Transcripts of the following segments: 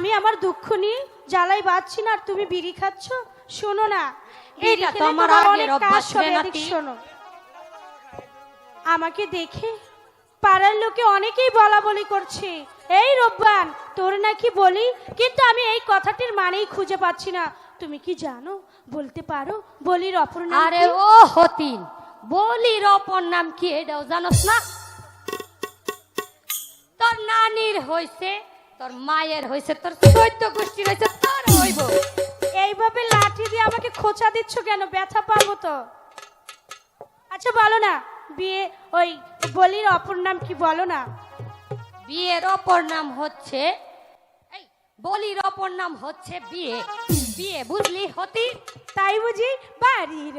আমি আমার দুঃখ নিয়ে জ্বালাই বাঁচছি না আর তুমি বিড়ি খাচ্ছ? শোনো না এটা তো আমার আগের অভ্যাস। শোনো। আমাকে দেখে পাড়ার লোকে অনেকেই বলা বলি করছে এই রব্বান তোর নাকি বলি কিন্তু আমি এই কথাটির মানেই খুঁজে পাচ্ছি না। তুমি কি জানো বলতে পারো বলির অপর নাম আরে ও হতিন বলির অপর নাম কি? এটাও জানোস না? তোর নানির হইছে তোর মায়ের হইছে তোর চৈত্য গোষ্ঠীর হইছে তোর হইব। এইভাবে লাঠি দিয়ে আমাকে খোঁচা দিচ্ছ কেন? ব্যথা পাবো তো। আচ্ছা বলো না বিয়ে ওই বলির অপর নাম কি বলো না? বিয়ের অপর নাম হচ্ছে এই বলির অপর নাম হচ্ছে বিয়ে। বিয়ে বুঝলি হতি? তাই বুঝি বাড়ির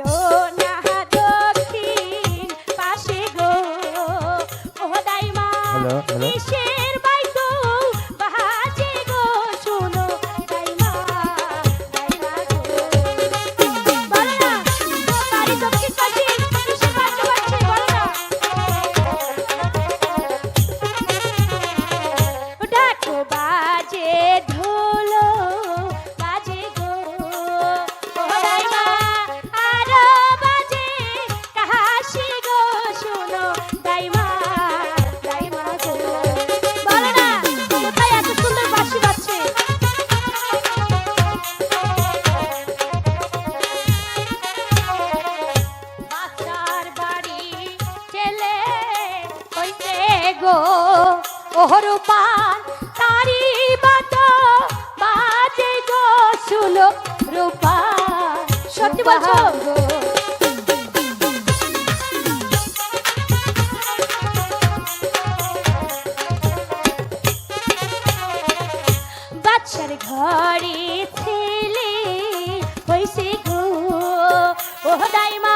ওহর তারি বাত বাজে গো সুলো সত্যি বলছো? বাচ্চার ঘরে ছেলে হয়েছে গো। ও দাইমা